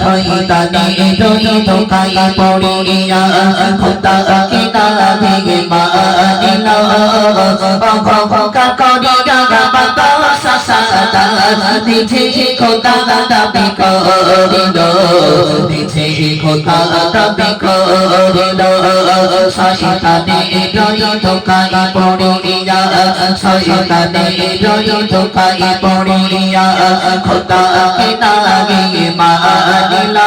শয়তানি রহিত কাই পড়িয়া খোদা কে না ভেঙে দিছে খোদা দাবি করিল দিছে খোদা দাবি করিল শয়তানি রহিত কাই পড়িয়া শয়তানি রহিত কাই পড়িয়া খোদা কে না ভেঙে মানিলা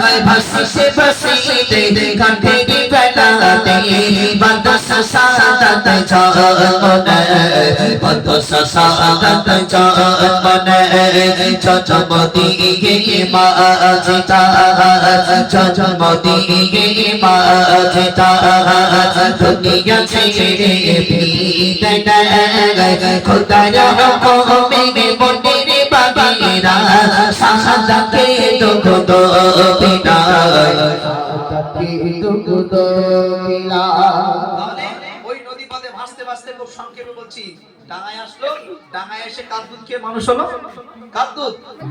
ভাসিতে ভাসিতে কাঠে বেলাতে বাতাস সাদাত জমনে বাতাস সাদাত জমনে চচমতি গে মাজিতা চচমতি গে মাজিতা দুনিয়া ছেড়ে বিদায় খোদা রহমে মন্দিরে বাগিরা সাদাকে দুঃখ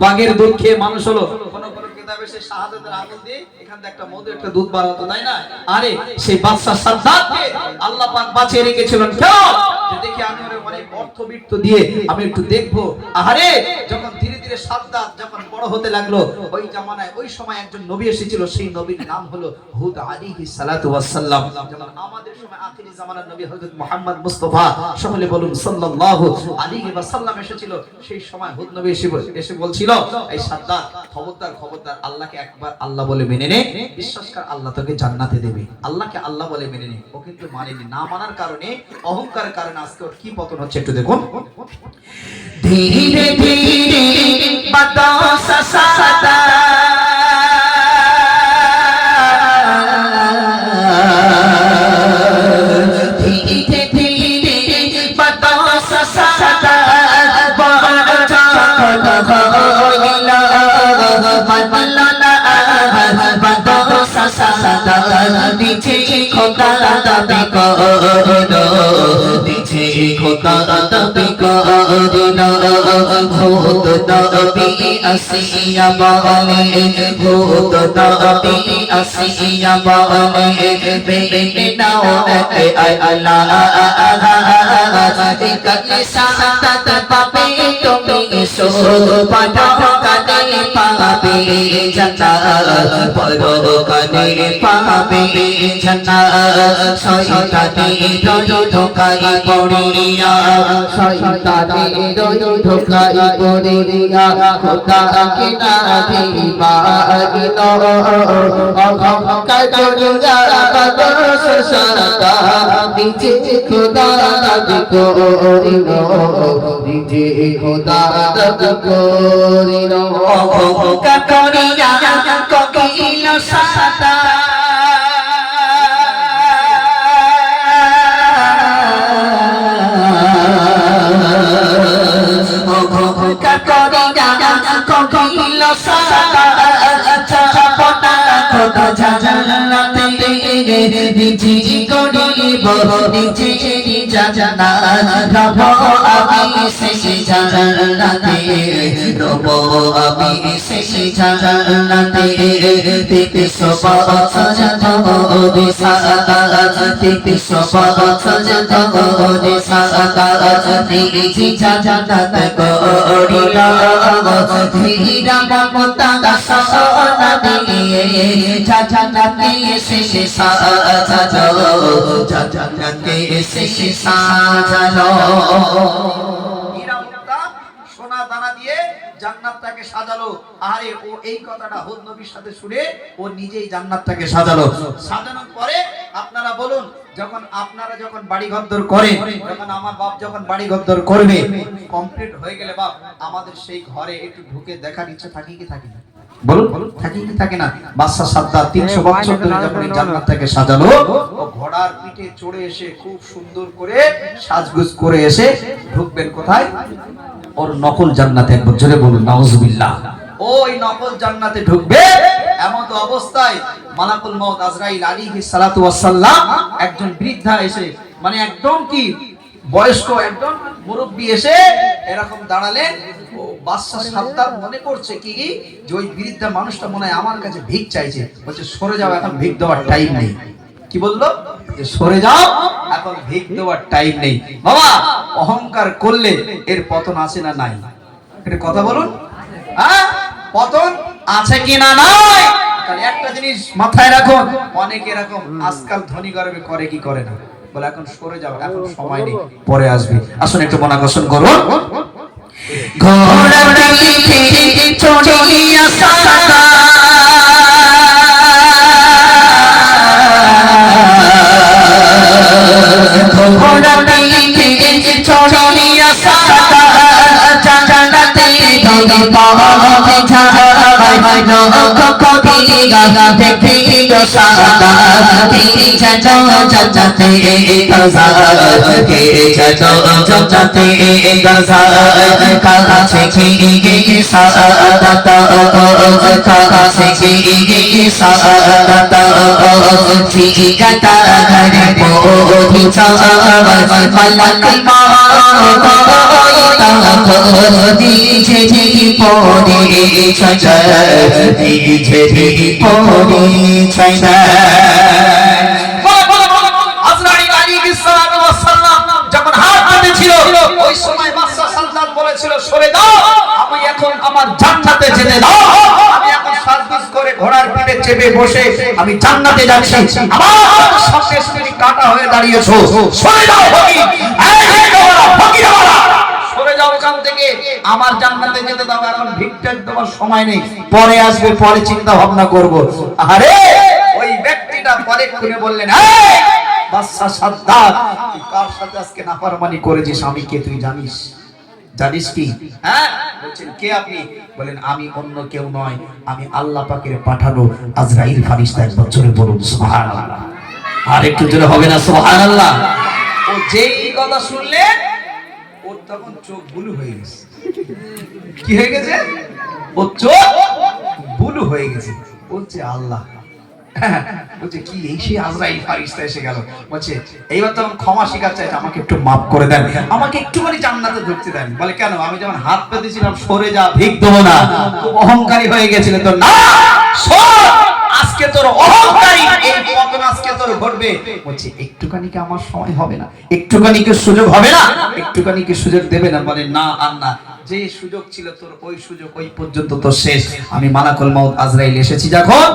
বাঘের দুধ খেয়ে মানুষ হলো। আগুন দিয়ে এখান থেকে একটা মধু, একটা দুধ তাই না? আরে আল্লাহ বাঁচিয়ে রেখেছিলেন। কেন? দেখি আমি ওরে অনেক অর্থবিত্ত দিয়ে আমি একটু দেখব। আহারে, যখন ধীরে ধীরে সাদ্দাত যখন বড় হতে লাগল, ওই জামানায় ওই সময় একজন নবী এসেছিল, সেই নবীর নাম হলো হুদ আলাইহিস সালাতু ওয়াস সালাম যেমন আমাদের সময় আখিরি জামানার নবী হযরত মুহাম্মদ মুস্তাফা, সকলে বলুন সাল্লাল্লাহু আলাইহি ওয়াসাল্লাম এসেছিল। সেই সময় হুদ নবী এসে এসে বলছিল, এই সাদ্দাত, খবরদার খবরদার, আল্লাহকে একবার আল্লাহ বলে মেনে নে, বিশ্বাস কর আল্লাহ তোকে জান্নাতে দেবে। আল্লাহকে আল্লাহ বলে মেনে নে। ও কিন্তু মানেনি, না মানার কারণে, অহংকারের কারণে আজকে ওর কি পতন হচ্ছে একটু দেখুন। ধীরে ধীরে বাতাস সাদা ধীরে দিছে খোদা দাবি করল দিছে খোদা দাবি করল ভূত নবী আসিয়া বলে ভূত নবী আসিয়া বলে বেনে নাও এ আল্লাহ কাকে সাতাত পাবে তুমি সো পাঠাও। পাবে জান্নাত পরকানে পাবে জান্নাত শয়তানি রয় ঢোকাই পড়িয়া শয়তানি রয় ঢোকাই পড়িয়া খোদা না দিবাগিল অহংকার করিয়া বাদস সাদা নিজে খোদা দাবি করিল। নিজে খোদা দাবি করিল। অহংকার করিয়া ককিল করিয়া ককিল চাপনা খোদা জানাতে নিজে করিব নিজে জানা রব আমি শেষে জানাতে রব আমি শেষে জানাতে তেতে সবাত যত দিশা তেতে সবাত যত দিশা নিজে জানাতে করিলা ধীরা মমতা সনা দিয়ে জানাতে শেষে সাজানো জানাতে শেষে সাজানো হীরা মুক্তা সোনা দানা দিয়ে জান্নাতটাকে সাজালো। আরে ও এই কথাটা হুদ নবীর সাথে শুনে ও নিজেই জান্নাতটাকে সাজালো। সাজানোর পরে আপনারা বলুন, যখন আপনারা যখন বাড়ি ঘরদর করেন, যখন আমার বাপ যখন বাড়ি ঘরদর করবে কমপ্লিট হয়ে গেলে বাপ, আমাদের সেই ঘরে একটু ঢুকে দেখার ইচ্ছা থাকি কি থাকি না? ঘোড়ার পিঠে চড়ে এসে খুব সুন্দর করে সাজগুজ করে এসে ঢুকবেন কোথায়? ওর নকল জান্নাতে একবার জোরে বলুন, নাউজুবিল্লাহ। ওই নকল জান্নাতে ঢুকবে এমন তো অবস্থায় মালাকুল মউত আজরাইল আলাইহিস সালাতু ওয়াসসালাম একজন বৃদ্ধা এসে মানে একদম কি বয়স্ক একজন মুরব্বী এসে এরকম দাঁড়ালেন। ও বাদশা সাদ্দার মনে করছে কি কি যে ওই বৃদ্ধা মানুষটা মনে হয় আমার কাছে ভিক চাইছে। বলছে, সরে যাও, এখন ভিক দেওয়ার টাইম নেই। কি বলল? যে সরে যাও এখন ভিক দেওয়ার টাইম নেই। বাবা অহংকার করলে এর পতন আছে না নাই? এটা কথা বলুন। হ্যাঁ? পতন আছে কি না নাই? তাহলে একটা জিনিস মাথায় রাখুন অনেক এরকম আজকাল ধনী গর্বে করে কি করে না? বলে এখন সরে যাও এখন সময় নেই পরে আসবে। আসুন একটু মনাকর্ষণ করুন। ঘোড়া পিঠে দেখিল সাদা যেন যাতে গজা কে যাতে গজা কাছে কি সাদা কাছে কি সাদা জিগাতা ঘরে পৌঁছা মলক মা দিছে পরে দিছে পরে এখন সাজগুজ করে ঘোড়ার পিঠে চেপে বসে আমি জান্নাতে যাচ্ছি আমার তুমি কাটা হয়ে দাঁড়িয়েছো সরে যাও ফকির ফকিরওয়ালা, সরে যাও এখান থেকে আমার জান্নাতে যেতে দাও এখন ভিক্ষা দেওয়ার সময় নেই। পরে আসবে পরে চিন্তা ভাবনা করব। আরে ওই ব্যক্তিটা পরে খুলে বললেন "এই, বাদশা তুই কার সাথে আজকে নাফরমানি করেছিস? আমি কে তুই জানিস? জানিস কি? হ্যাঁ? বলছেন কে আপনি? বলেন আমি অন্য কেউ নয় আমি আল্লাহ পাকের পাঠানো আজরাইল ফারিস্তা এক বছরে বলুন সুবহানাল্লাহ। আর একটু জোরে হবে না সুবহানাল্লাহ? ও যেই কথা শুনলে ওর তখন চোখ বুলু হয়ে গেছে। কি হয়ে গেছে? ও চোখ বুলু হয়ে গেছে। বলছে, আল্লাহ। বলছে, কি এই ফারিস্তা এসে গেল? বলছে, এইবার তখন ক্ষমা স্বীকার চাইছে, আমাকে একটু মাফ করে দেন। আমাকে একটুখানি জান্নাতে ঢুকতে দেন। বলে, কেন? আমি যখন হাত পেতেছিলাম, সরে যা ভিক দেবো না। অহংকারী হয়ে গেছিল তো। না, সর! আজকে তোর অহংকারী। এই পতন আজকে তোর ঘটবে। বলছে একটুখানি কি আমার সময় হবে না? একটুখানি কি সুযোগ হবে না? একটুখানি কি সুযোগ দেবে না? বলে না আর না। যে সুযোগ ছিল তোর ওই সুযোগ ওই পর্যন্ত তোর শেষ। আমি মালাকুল মাউত আজরাইল এসেছি যখন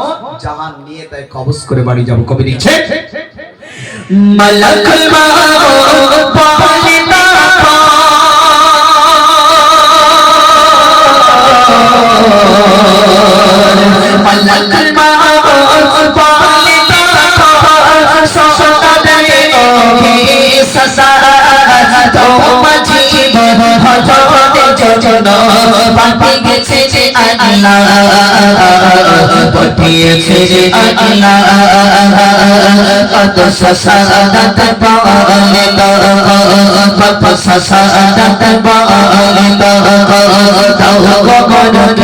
জাহান নিয়ে তাই কবজ করে বাড়ি যাব। কবি দিচ্ছে মলক পালিতা পাপি গেছে যে আল্লাহ। পাঠিয়েছে যে আল্লাহ। কত সসাদত পালে কত সসাদত পালে তাও গগন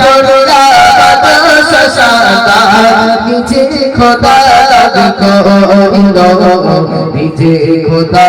নিজে খোদা নিজে খোদা